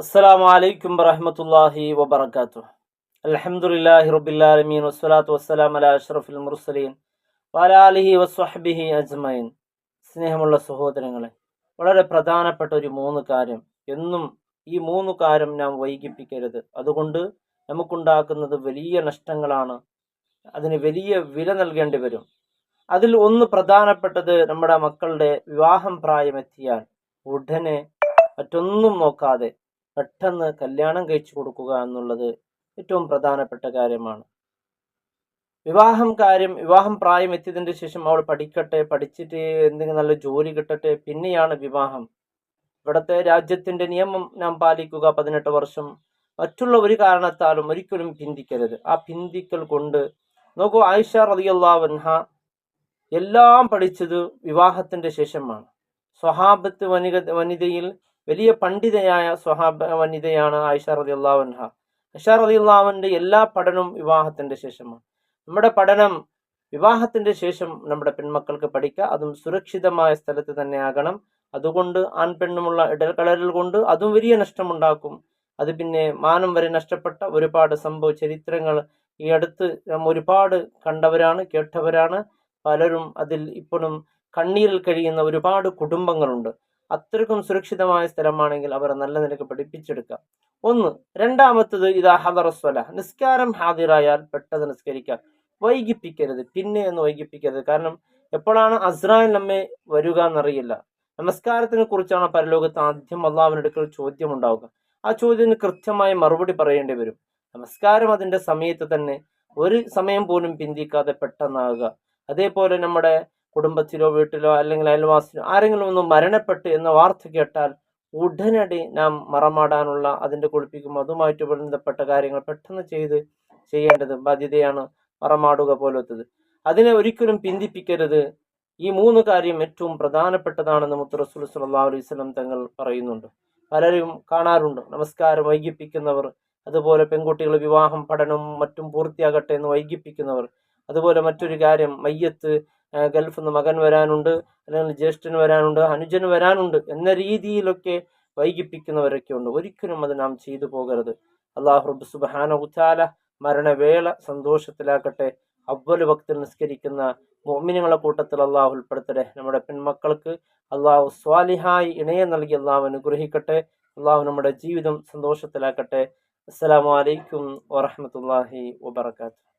അസ്സലാമു അലൈക്കും വറഹ്മത്തുള്ളാഹി വബറകാതുഹു. അൽഹംദുലില്ലാഹി റബ്ബിൽ ആലമീൻ വസ്സലാത്തു വസ്സലാമു അലാ അഷ്റഫിൽ മുർസലീൻ വഅലാ ആലിഹി വസ്വഹ്ബിഹി അജ്മഈൻ. സ്നേഹമുള്ള സഹോദരങ്ങളെ വളരെ പ്രധാനപ്പെട്ട ഒരു മൂന്ന് കാര്യം. എന്നും ഈ മൂന്ന് കാര്യം നാം വൈകിപ്പിക്കരുത്. അതുകൊണ്ട് നമുക്കുണ്ടാക്കുന്നത് വലിയ നഷ്ടങ്ങളാണ്. അതിന് വലിയ വില നൽകേണ്ടി വരും. അതിൽ ഒന്ന് പ്രധാനപ്പെട്ടത് നമ്മുടെ മക്കളുടെ വിവാഹം പ്രായമെത്തിയാൽ ഉടനെ മറ്റൊന്നും നോക്കാതെ പെട്ടെന്ന് കല്യാണം കഴിച്ചു കൊടുക്കുക എന്നുള്ളത് ഏറ്റവും പ്രധാനപ്പെട്ട കാര്യമാണ്. വിവാഹം കാര്യം വിവാഹം പ്രായം എത്തിയതിന്റെ ശേഷം അവൾ പഠിക്കട്ടെ പഠിച്ചിട്ട് എന്തെങ്കിലും നല്ല ജോലി കിട്ടട്ടെ പിന്നെയാണ് വിവാഹം. ഇവിടുത്തെ രാജ്യത്തിന്റെ നിയമം നാം പാലിക്കുക പതിനെട്ട് വർഷം. മറ്റുള്ള ഒരു കാരണത്താലും ഒരിക്കലും പിന്തിക്കരുത്. ആ പിന്തിക്കൽ കൊണ്ട് നോക്കൂ ആയിഷ റളിയല്ലാഹു അൻഹ എല്ലാം പഠിച്ചത് വിവാഹത്തിന്റെ ശേഷമാണ്. സ്വഹാബത്ത് വനിത വനിതയിൽ വലിയ പണ്ഡിതയായ സ്വഹാബ വനിതയാണ് ആയിഷ റളിയല്ലാഹു അൻഹ. ആയിഷ റളിയല്ലാഹുവിന്റെ എല്ലാ പഠനവും വിവാഹത്തിന്റെ ശേഷമാണ്. നമ്മുടെ പഠനം വിവാഹത്തിന്റെ ശേഷം നമ്മുടെ പെൺമക്കൾക്ക് പഠിക്കുക അതും സുരക്ഷിതമായ സ്ഥലത്ത് തന്നെ ആകണം. അതുകൊണ്ട് ആൺ പെണ്ണുമുള്ള ഇടകലരൽ കൊണ്ട് അതും വലിയ നഷ്ടമുണ്ടാക്കും. അത് പിന്നെ മാനം വരെ നഷ്ടപ്പെട്ട ഒരുപാട് സംഭവ ചരിത്രങ്ങൾ ഈ അടുത്ത് നാം ഒരുപാട് കണ്ടവരാണ് കേട്ടവരാണ്. പലരും അതിൽ ഇപ്പോഴും കണ്ണീരിൽ കഴിയുന്ന ഒരുപാട് കുടുംബങ്ങളുണ്ട്. അത്രയ്ക്കും സുരക്ഷിതമായ സ്ഥലമാണെങ്കിൽ അവർ നല്ല നിലയ്ക്ക് പഠിപ്പിച്ചെടുക്കാം. ഒന്ന് രണ്ടാമത്തത് ഇതാ ഹദറസ്വല നിസ്കാരം ഹാദിറായാൽ പെട്ടെന്ന് നിസ്കരിക്കുക വൈകിപ്പിക്കരുത്. പിന്നെ ഒന്ന് വൈകിപ്പിക്കരുത്. കാരണം എപ്പോഴാണ് അസ്രായൻ നമ്മെ വരിക എന്നറിയില്ല നമസ്കാരത്തിനെ കുറിച്ചാണ് പരലോകത്ത് ആദ്യം അള്ളാഹുവിനടുക്കൽ ചോദ്യം ഉണ്ടാവുക ആ ചോദ്യത്തിന് കൃത്യമായി മറുപടി പറയേണ്ടി വരും. നമസ്കാരം അതിന്റെ സമയത്ത് തന്നെ ഒരു സമയം പോലും പിന്തിക്കാതെ പെട്ടെന്നാകുക അതേപോലെ നമ്മുടെ കുടുംബത്തിലോ വീട്ടിലോ അല്ലെങ്കിൽ അയൽവാസിലോ ആരെങ്കിലും ഒന്ന് മരണപ്പെട്ട് എന്ന വാർത്ത കേട്ടാൽ ഉടനടി നാം മറമാടാനുള്ള അതിന്റെ കുളിപ്പിക്കും. അതുമായിട്ട് ബന്ധപ്പെട്ട കാര്യങ്ങൾ പെട്ടെന്ന് ചെയ്ത് ചെയ്യേണ്ടത് ബാധ്യതയാണ് മറമാടുക പോലത്തത്. അതിനെ ഒരിക്കലും പിന്തിപ്പിക്കരുത്. ഈ മൂന്ന് കാര്യം ഏറ്റവും പ്രധാനപ്പെട്ടതാണെന്ന് മുത്തറസുൽ റസൂൽ സല്ലല്ലാഹു അലൈഹി സ്വലം തങ്ങൾ പറയുന്നുണ്ട്. പലരും കാണാറുണ്ട്. നമസ്കാരം വൈകിപ്പിക്കുന്നവർ അതുപോലെ പെൺകുട്ടികൾ വിവാഹം പഠനവും മറ്റും പൂർത്തിയാകട്ടെ എന്ന് വൈകിപ്പിക്കുന്നവർ അതുപോലെ മറ്റൊരു കാര്യം മയ്യത്ത് ഗൾഫിൽ നിന്ന് മകൻ വരാനുണ്ട് അല്ലെങ്കിൽ ജ്യേഷ്ഠന് വരാനുണ്ട് അനുജന് വരാനുണ്ട് എന്ന രീതിയിലൊക്കെ വൈകിപ്പിക്കുന്നവരൊക്കെ ഉണ്ട്. ഒരിക്കലും അത് നാം ചെയ്തു പോകരുത്. അള്ളാഹുബ് സുബാന ഉച്ചാല മരണവേള സന്തോഷത്തിലാക്കട്ടെ അവൽ ഭക്തി നിസ്കരിക്കുന്ന മോമിനുകളെ കൂട്ടത്തിൽ അള്ളാഹു ഉൾപ്പെടുത്തട്ടെ. നമ്മുടെ പെൺമക്കൾക്ക് അള്ളാഹു സ്വാലിഹായി ഇണയെ നൽകി അള്ളാഹു അനുഗ്രഹിക്കട്ടെ. അള്ളാഹു നമ്മുടെ ജീവിതം സന്തോഷത്തിലാക്കട്ടെ. അസ്സലാമു അലൈക്കും വറഹ്മത്തുള്ളാഹി വബറകാതുഹു.